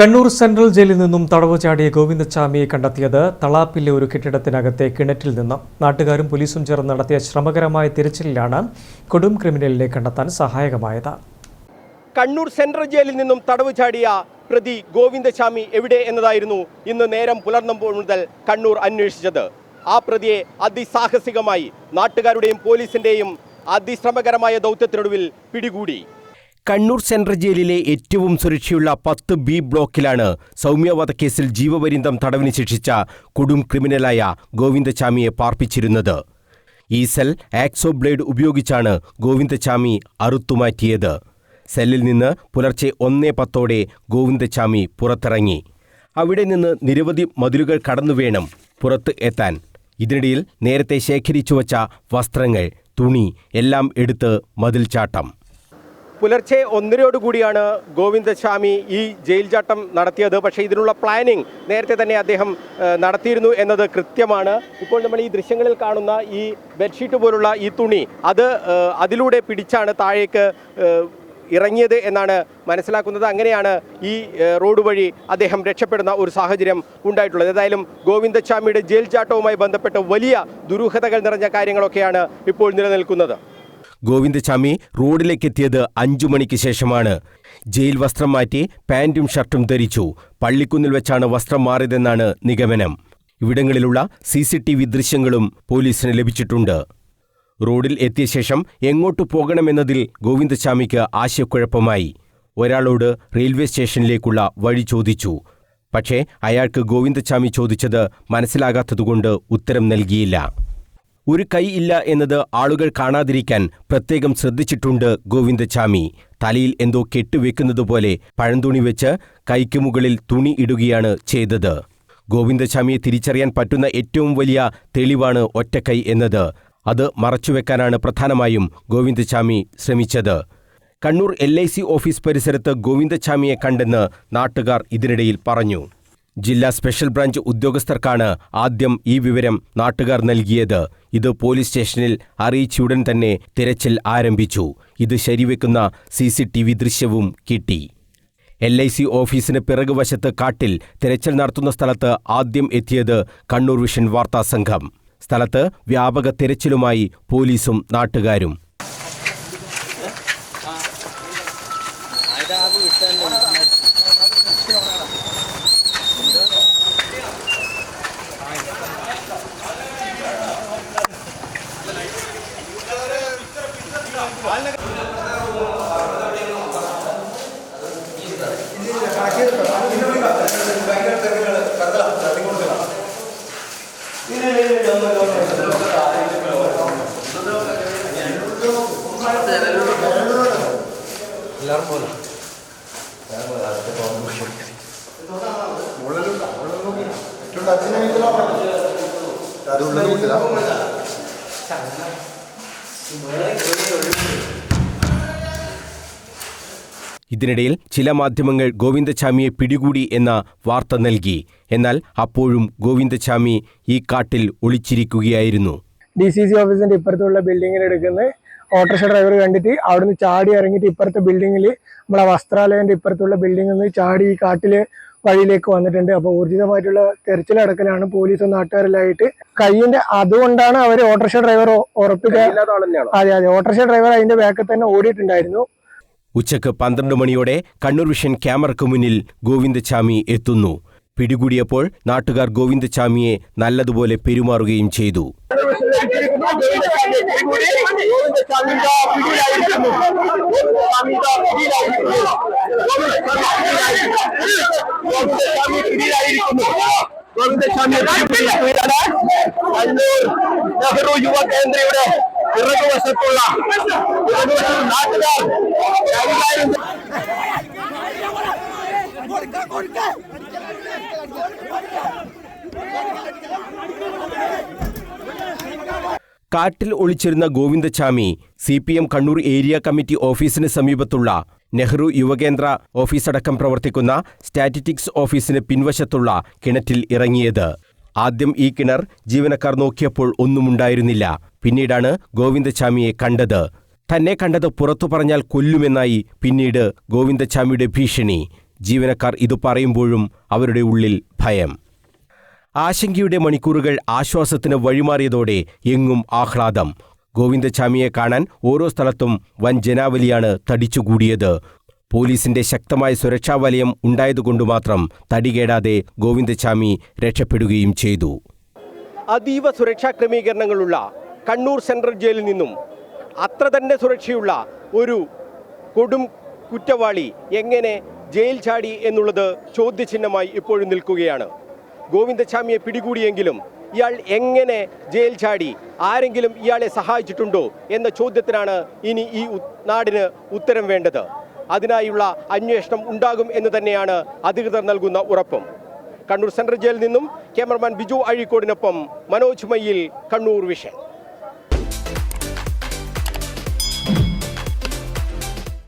Kannur central ജയിലിൽ നിന്നും തടവ് ചാടിയ ഗോവിന്ദസ്വാമിയെ കണ്ടെത്തിയത് തളാപ്പിലെ ഒരു കെട്ടിടത്തിനകത്തെ കിണറ്റിൽ നിന്ന്. നാട്ടുകാരും പോലീസും ചേർന്ന് നടത്തിയ ശ്രമകരമായ തിരച്ചിലിലാണ് കൊടും ക്രിമിനലിനെ കണ്ടെത്താൻ സഹായകമായത്. കണ്ണൂർ സെൻട്രൽ ജയിലിൽ നിന്നും തടവ് ചാടിയ പ്രതി ഗോവിന്ദസ്വാമി എവിടെ എന്നതായിരുന്നു ഇന്ന് നേരം പുലർന്നപ്പോൾ മുതൽ കണ്ണൂർ അന്വേഷിച്ചത്. ആ പ്രതിയെ അതിസാഹസികമായി നാട്ടുകാരുടെയും പോലീസിന്റെയും അതിശ്രമകരമായ ദൗത്യത്തിനൊടുവിൽ പിടികൂടി. കണ്ണൂർ സെൻട്രൽ ജയിലിലെ ഏറ്റവും സുരക്ഷയുള്ള പത്ത് ബി ബ്ലോക്കിലാണ് സൗമ്യവധക്കേസിൽ ജീവപര്യന്തം തടവിന് ശിക്ഷിച്ച കൊടും ക്രിമിനലായ ഗോവിന്ദചാമിയെ പാർപ്പിച്ചിരുന്നത്. ഈ സെൽ ആക്സോ ബ്ലേഡ് ഉപയോഗിച്ചാണ് ഗോവിന്ദചാമി അറുത്തുമാറ്റിയത് സെല്ലിൽ നിന്ന് പുലർച്ചെ ഒന്നേ പത്തോടെ ഗോവിന്ദചാമി പുറത്തിറങ്ങി. അവിടെ നിന്ന് നിരവധി മതിലുകൾ കടന്നു വേണം പുറത്ത് എത്താൻ. ഇതിനിടയിൽ നേരത്തെ ശേഖരിച്ചു വച്ച വസ്ത്രങ്ങൾ തുണി എല്ലാം എടുത്ത് മതിൽ ചാട്ടം പുലർച്ചെ ഒന്നരയോടുകൂടിയാണ് ഗോവിന്ദസ്വാമി ഈ ജയിൽ ചാട്ടം നടത്തിയത്. പക്ഷേ ഇതിനുള്ള പ്ലാനിംഗ് നേരത്തെ തന്നെ അദ്ദേഹം നടത്തിയിരുന്നു എന്നത് കൃത്യമാണ്. ഇപ്പോൾ നമ്മൾ ഈ ദൃശ്യങ്ങളിൽ കാണുന്ന ഈ ബെഡ്ഷീറ്റ് പോലുള്ള ഈ തുണി അത് അതിലൂടെ പിടിച്ചാണ് താഴേക്ക് ഇറങ്ങിയത് എന്നാണ് മനസ്സിലാക്കുന്നത്. അങ്ങനെയാണ് ഈ റോഡ് വഴി അദ്ദേഹം രക്ഷപ്പെടുന്ന ഒരു സാഹചര്യം ഉണ്ടായിട്ടുള്ളത്. ഏതായാലും ഗോവിന്ദസ്വാമിയുടെ ജയിൽ ചാട്ടവുമായി ബന്ധപ്പെട്ട് വലിയ ദുരൂഹതകൾ നിറഞ്ഞ കാര്യങ്ങളൊക്കെയാണ് ഇപ്പോൾ നിലനിൽക്കുന്നത്. ഗോവിന്ദചാമി റോഡിലേക്കെത്തിയത് അഞ്ചു മണിക്ക് ശേഷമാണ്. ജയിൽ വസ്ത്രം മാറ്റി പാന്റും ഷർട്ടും ധരിച്ചു. പള്ളിക്കുന്നിൽ വെച്ചാണ് വസ്ത്രം മാറിയതെന്നാണ് നിഗമനം. ഇവിടങ്ങളിലുള്ള സി സി ടി വി ദൃശ്യങ്ങളും പോലീസിന് ലഭിച്ചിട്ടുണ്ട്. റോഡിൽ എത്തിയ ശേഷം എങ്ങോട്ടു പോകണമെന്നതിൽ ഗോവിന്ദസ്വാമിക്ക് ആശയക്കുഴപ്പമായി. ഒരാളോട് റെയിൽവേ സ്റ്റേഷനിലേക്കുള്ള വഴി ചോദിച്ചു. പക്ഷേ അയാൾക്ക് ഗോവിന്ദസ്വാമി ചോദിച്ചത് മനസ്സിലാകാത്തതുകൊണ്ട് ഉത്തരം നൽകിയില്ല. ഒരു കൈ ഇല്ല എന്നത് ആളുകൾ കാണാതിരിക്കാൻ പ്രത്യേകം ശ്രദ്ധിച്ചിട്ടുണ്ട് ഗോവിന്ദചാമി തലയിൽ എന്തോ കെട്ടുവെക്കുന്നതുപോലെ പഴന്തുണി വെച്ച് കൈക്ക് മുകളിൽ തുണി ഇടുകയാണ് ചെയ്തത്. ഗോവിന്ദചാമിയെ തിരിച്ചറിയാൻ പറ്റുന്ന ഏറ്റവും വലിയ തെളിവാണ് ഒറ്റക്കൈ എന്നത്. അത് മറച്ചുവെക്കാനാണ് പ്രധാനമായും ഗോവിന്ദചാമി ശ്രമിച്ചത്. Kannur L I C office പരിസരത്ത് ഗോവിന്ദചാമിയെ കണ്ടെന്ന് നാട്ടുകാർ ഇതിനിടയിൽ പറഞ്ഞു. ജില്ലാ സ്പെഷ്യൽ ബ്രാഞ്ച് ഉദ്യോഗസ്ഥർക്കാണ് ആദ്യം ഈ വിവരം നാട്ടുകാർ നൽകിയത് ഇത് പോലീസ് സ്റ്റേഷനിൽ അറിയിച്ചുടൻ തന്നെ തിരച്ചിൽ ആരംഭിച്ചു ഇത് ശരിവെക്കുന്ന സി സി ടി വി ദൃശ്യവും കിട്ടി എൽ ഐ സി ഓഫീസിന് പിറകുവശത്ത് കാട്ടിൽ തിരച്ചിൽ നടത്തുന്ന സ്ഥലത്ത് ആദ്യം എത്തിയത് കണ്ണൂർ വിഷൻ വാർത്താ സംഘം സ്ഥലത്ത് വ്യാപക തിരച്ചിലുമായി പോലീസും നാട്ടുകാരും ഇതിനിടയിൽ ചില മാധ്യമങ്ങൾ ഗോവിന്ദചാമിയെ പിടികൂടി എന്ന വാർത്ത നൽകി. എന്നാൽ അപ്പോഴും ഗോവിന്ദചാമി ഈ കാട്ടിൽ ഒളിച്ചിരിക്കുകയായിരുന്നു. ഡി സി സി ഓഫീസിന്റെ ഇപ്പുറത്തുള്ള ബിൽഡിങ്ങിൽ എടുക്കുന്നത് ഓട്ടോറിക്ഷ ഡ്രൈവർ കണ്ടിട്ട് അവിടുന്ന് ചാടി ഇറങ്ങിയിട്ട് ഇപ്പുറത്തെ ബിൽഡിങ്ങിൽ നമ്മളെ വസ്ത്രാലയന്റെ ഇപ്പുറത്തുള്ള ബിൽഡിങ്ങിൽ നിന്ന് ചാടി ഈ കാട്ടിൽ വഴിയിലേക്ക് വന്നിട്ടുണ്ട്. അപ്പോൾ ഊർജിതമായിട്ടുള്ള തെരച്ചിലടക്കലാണ് പോലീസും നാട്ടുകാരെല്ലായിട്ട്. കൈയിന്റെ അതുകൊണ്ടാണ് അവർ ഓട്ടോറിക്ഷ ഡ്രൈവർ ഉറപ്പിക്കാൻ അതെ അതെ. ഓട്ടോറിക്ഷ ഡ്രൈവർ അതിന്റെ ബാക്കിൽ തന്നെ ഓടിയിട്ടുണ്ടായിരുന്നു. ഉച്ചയ്ക്ക് പന്ത്രണ്ട് മണിയോടെ കണ്ണൂർ വിഷൻ ക്യാമറയ്ക്ക് മുന്നിൽ ഗോവിന്ദചാമി എത്തുന്നു. പിടികൂടിയപ്പോൾ നാട്ടുകാർ ഗോവിന്ദചാമിയെ നല്ലതുപോലെ പെരുമാറുകയും ചെയ്തു. നെഹ്റു യുവ കേന്ദ്രയുടെ പിറകുവശത്തുള്ള നാട്ടുകാർ കാട്ടിൽ ഒളിച്ചിരുന്ന Govindachami C P M Kannur area committee ഓഫീസിന് സമീപത്തുള്ള നെഹ്റു യുവകേന്ദ്ര ഓഫീസടക്കം പ്രവർത്തിക്കുന്ന സ്റ്റാറ്റിറ്റിക്സ് ഓഫീസിന് പിൻവശത്തുള്ള കിണറ്റിൽ ഇറങ്ങിയത്. ആദ്യം ഈ കിണർ ജീവനക്കാർ നോക്കിയപ്പോൾ ഒന്നുമുണ്ടായിരുന്നില്ല. പിന്നീടാണ് ഗോവിന്ദച്ചാമിയെ കണ്ടത്. തന്നെ കണ്ടത് പുറത്തു പറഞ്ഞാൽ കൊല്ലുമെന്നായി പിന്നീട് ഗോവിന്ദച്ചാമിയുടെ ഭീഷണി. ജീവനക്കാർ ഇത് പറയുമ്പോഴും അവരുടെ ഉള്ളിൽ ഭയം. ആശങ്കയുടെ മണിക്കൂറുകൾ ആശ്വാസത്തിന് വഴിമാറിയതോടെ എങ്ങും ആഹ്ലാദം. ഗോവിന്ദചാമിയെ കാണാൻ ഓരോ സ്ഥലത്തും വൻ ജനാവലിയാണ് തടിച്ചുകൂടിയത്. പോലീസിന്റെ ശക്തമായ സുരക്ഷാ വലയം ഉണ്ടായതുകൊണ്ടു മാത്രം തടികേടാതെ ഗോവിന്ദചാമി രക്ഷപ്പെടുകയും ചെയ്തു. അതീവ സുരക്ഷാ ക്രമീകരണങ്ങളുള്ള കണ്ണൂർ സെൻട്രൽ ജയിലിൽ നിന്നും അത്ര തന്നെ സുരക്ഷയുള്ള ഒരു കൊടും കുറ്റവാളി എങ്ങനെ ജയിൽ ചാടി എന്നുള്ളത് ചോദ്യചിഹ്നമായി ഇപ്പോഴും നിൽക്കുകയാണ്. ഗോവിന്ദസ്വാമിയെ പിടികൂടിയെങ്കിലും ഇയാൾ എങ്ങനെ ജയിൽ ചാടി? ആരെങ്കിലും ഇയാളെ സഹായിച്ചിട്ടുണ്ടോ എന്ന ചോദ്യത്തിനാണ് ഇനി ഈ നാടിന് ഉത്തരം വേണ്ടത്. അതിനായുള്ള അന്വേഷണം ഉണ്ടാകും എന്ന് തന്നെയാണ് അധികൃതർ നൽകുന്ന ഉറപ്പും. കണ്ണൂർ സെൻട്രൽ ജയിലിൽ നിന്നും ക്യാമറമാൻ ബിജു അഴീക്കോടിനൊപ്പം മനോജ് മയ്യിൽ കണ്ണൂർ വിഷൻ.